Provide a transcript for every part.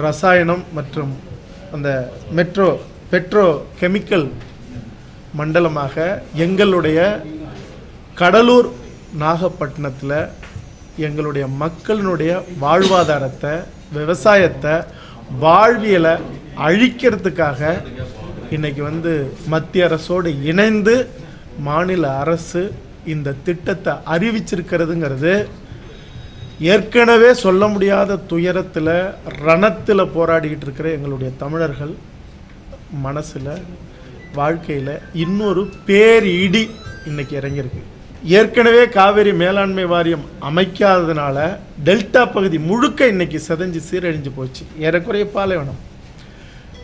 ரசாயனம் மற்றும் அந்த மெட்ரோ பெட்ரோ கெமிக்கல் மண்டலமாக எங்களுடைய கடலூர் நாகப்பட்டினத்தில் எங்களுடைய மக்களினுடைய வாழ்வாதாரத்தை விவசாயத்தை வாழ்வியலை அழிக்கிறதுக்காக இன்னைக்கு வந்து மத்திய அரசோடு இணைந்து மாநில அரசு இந்த திட்டத்தை அறிவிச்சிருக்கிறதுங்கிறது ஏற்கனவே சொல்ல முடியாத துயரத்தில் ரணத்தில் போராடிக்கிட்டு இருக்கிற எங்களுடைய தமிழர்கள் மனசில் வாழ்க்கையில் இன்னொரு பேரிடி இன்னைக்கு இறங்கியிருக்கு. ஏற்கனவே காவேரி மேலாண்மை வாரியம் அமைக்காததுனால டெல்டா பகுதி முழுக்க இன்னைக்கு செதஞ்சு சீரழிஞ்சு போச்சு. ஏறக்குறைய பாலைவனம்.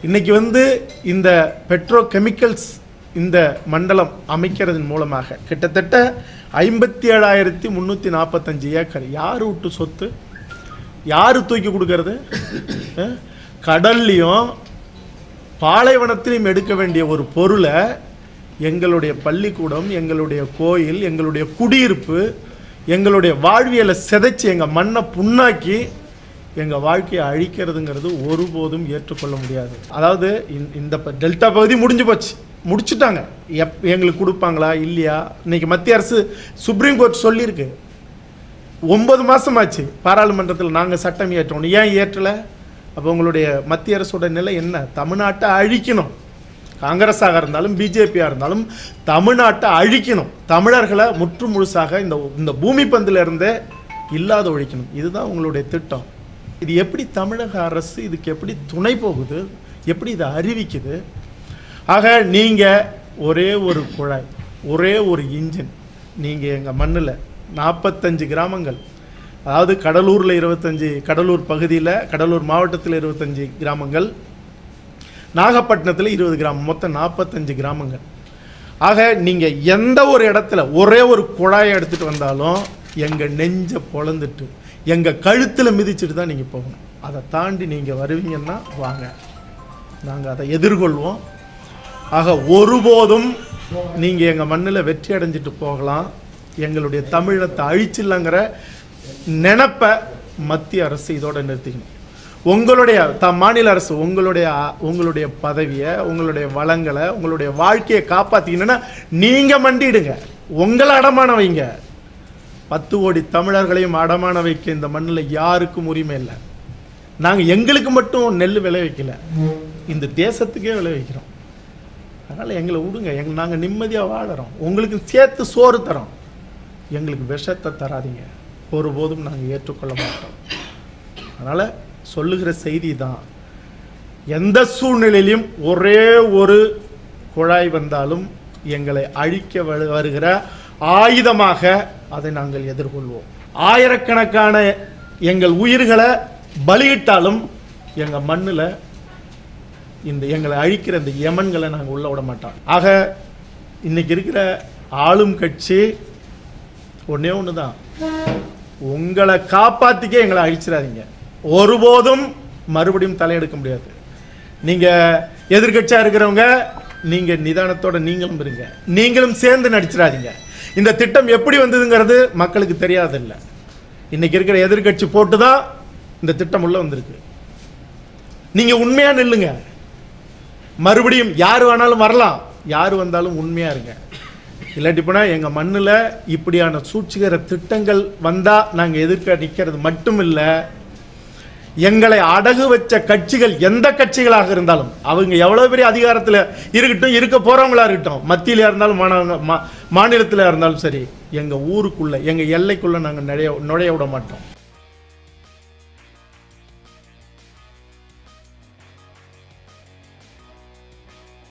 இன்னைக்கு வந்து இந்த பெட்ரோ கெமிக்கல்ஸ் இந்த மண்டலம் அமைக்கிறதன் மூலமாக கிட்டத்தட்ட ஐம்பத்தி ஏழாயிரத்தி முந்நூற்றி நாற்பத்தஞ்சு ஏக்கர். யார் விட்டு சொத்து? யார் தூக்கி கொடுக்கறது? கடல்லையும் பாலைவனத்திலையும் எடுக்க வேண்டிய ஒரு பொருளை எங்களுடைய பள்ளிக்கூடம் எங்களுடைய கோயில் எங்களுடைய குடியிருப்பு எங்களுடைய வாழ்வியலை சிதைச்சு எங்கள் மண்ணை புண்ணாக்கி எங்கள் வாழ்க்கையை அழிக்கிறதுங்கிறது ஒருபோதும் ஏற்றுக்கொள்ள முடியாது. அதாவது இந்த- இந்த ப- டெல்டா பகுதி முடிஞ்சு போச்சு. முடிச்சுட்டாங்க. எப் எங்களுக்கு கொடுப்பாங்களா? இல்லையா? இன்னைக்கு மத்திய அரசு சுப்ரீம் கோர்ட் சொல்லியிருக்கு. ஒன்பது மாதமாச்சு பாராளுமன்றத்தில் நாங்கள் சட்டம் ஏற்றோம். ஏன் ஏற்றலை? அப்போ உங்களுடைய மத்திய அரசோட நிலை என்ன? தமிழ்நாட்டை அழிக்கணும். காங்கிரஸாக இருந்தாலும் பிஜேபியாக இருந்தாலும் தமிழ்நாட்டை அழிக்கணும். தமிழர்களை முற்று முழுசாக இந்த இந்த பூமி பந்தில் இல்லாத ஒழிக்கணும். இதுதான் உங்களுடைய திட்டம். இது எப்படி தமிழக அரசு இதுக்கு எப்படி துணை போகுது? எப்படி இதை அறிவிக்குது? ஆக நீங்கள் ஒரே ஒரு குழாய் ஒரே ஒரு இன்ஜின் நீங்கள் எங்கள் மண்ணில் நாற்பத்தஞ்சு கிராமங்கள். அதாவது கடலூரில் இருபத்தஞ்சி கடலூர் பகுதியில் கடலூர் மாவட்டத்தில் இருபத்தஞ்சி கிராமங்கள். நாகப்பட்டினத்தில் இருபது கிராமம் மொத்தம் நாற்பத்தஞ்சு கிராமங்கள். ஆக நீங்கள் எந்த ஒரு இடத்துல ஒரே ஒரு குழாயை எடுத்துகிட்டு வந்தாலும் எங்கள் நெஞ்சை பொழந்துட்டு எங்கள் கழுத்தில் மிதிச்சுட்டு தான் நீங்கள் போகணும். அதை தாண்டி நீங்கள் வருவீங்கன்னா வாங்க. நாங்கள் அதை எதிர்கொள்வோம். ஆக ஒருபோதும் நீங்கள் எங்கள் மண்ணில் வெற்றி அடைஞ்சிட்டு போகலாம். எங்களுடைய தமிழத்தை அழிச்சில்லைங்கிற நினப்பை மத்திய அரசு இதோட நிறுத்திக்கணும். உங்களுடைய த மாநில அரசு உங்களுடைய உங்களுடைய பதவியை உங்களுடைய வளங்களை உங்களுடைய வாழ்க்கையை காப்பாற்றிக்கணுன்னா நீங்கள் மண்டிடுங்க. உங்களை அடமான வைங்க. பத்து கோடி தமிழர்களையும் அடமான வைக்க இந்த மண்ணில் யாருக்கும் உரிமை இல்லை. நாங்கள் எங்களுக்கு மட்டும் நெல் விளைவிக்கல. இந்த தேசத்துக்கே விளைவிக்கிறோம். அதனால் எங்களை விடுங்க. எங் நாங்கள் நிம்மதியாக வாழறோம். உங்களுக்கு சேர்த்து சோறு தரோம். எங்களுக்கு விஷத்தை தராதீங்க. ஒருபோதும் நாங்கள் ஏற்றுக்கொள்ள மாட்டோம். அதனால் சொல்லுகிற செய்தி தான். எந்த சூழ்நிலையிலும் ஒரே ஒரு குழாய் வந்தாலும் எங்களை அழிக்க வரு- வருகிற ஆயுதமாக அதை நாங்கள் எதிர்கொள்வோம். ஆயிரக்கணக்கான எங்கள் உயிர்களை பலியிட்டாலும் எங்கள் மண்ணில் இந்த எங்களை அழிக்கிற இந்த யமன்களை நாங்கள் உள்ள விட மாட்டோம். ஆக இன்னைக்கு இருக்கிற ஆளும் கட்சி ஒன்றே ஒன்று தான் உங்களை காப்பாற்றிக்கே எங்களை அழிச்சிடாதீங்க. ஒருபோதும் மறுபடியும் தலையெடுக்க முடியாது. நீங்க எதிர்க்கட்சியா இருக்கிறவங்க நீங்க நிதானத்தோட நீங்களும் இருங்க. நீங்களும் சேர்ந்து நடிச்சிடாதீங்க. இந்த திட்டம் எப்படி வந்ததுங்கிறது மக்களுக்கு தெரியாதில்ல இன்னைக்கு இருக்கிற எதிர்க்கட்சி போட்டு தான் இந்த திட்டம் உள்ள வந்திருக்கு. நீங்க உண்மையா நில்லுங்க. மறுபடியும் யார் வேணாலும் வரலாம். யார் வந்தாலும் உண்மையாக இருங்க. இல்லாட்டி போனால் எங்கள் மண்ணில் இப்படியான சூழ்ச்சிகர திட்டங்கள் வந்தால் நாங்கள் எதிர்க்க நிற்கிறது மட்டும் இல்லை எங்களை அடகு வச்ச கட்சிகள் எந்த கட்சிகளாக இருந்தாலும் அவங்க எவ்வளோ பெரிய அதிகாரத்தில் இருக்கட்டும் இருக்க போகிறவங்களா இருக்கட்டும் மத்தியில் இருந்தாலும் மாநில- மா- மாநிலத்தில் இருந்தாலும் சரி எங்கள் ஊருக்குள்ளே எங்கள் எல்லைக்குள்ளே நாங்கள் நுழைய நுழைய விட மாட்டோம்.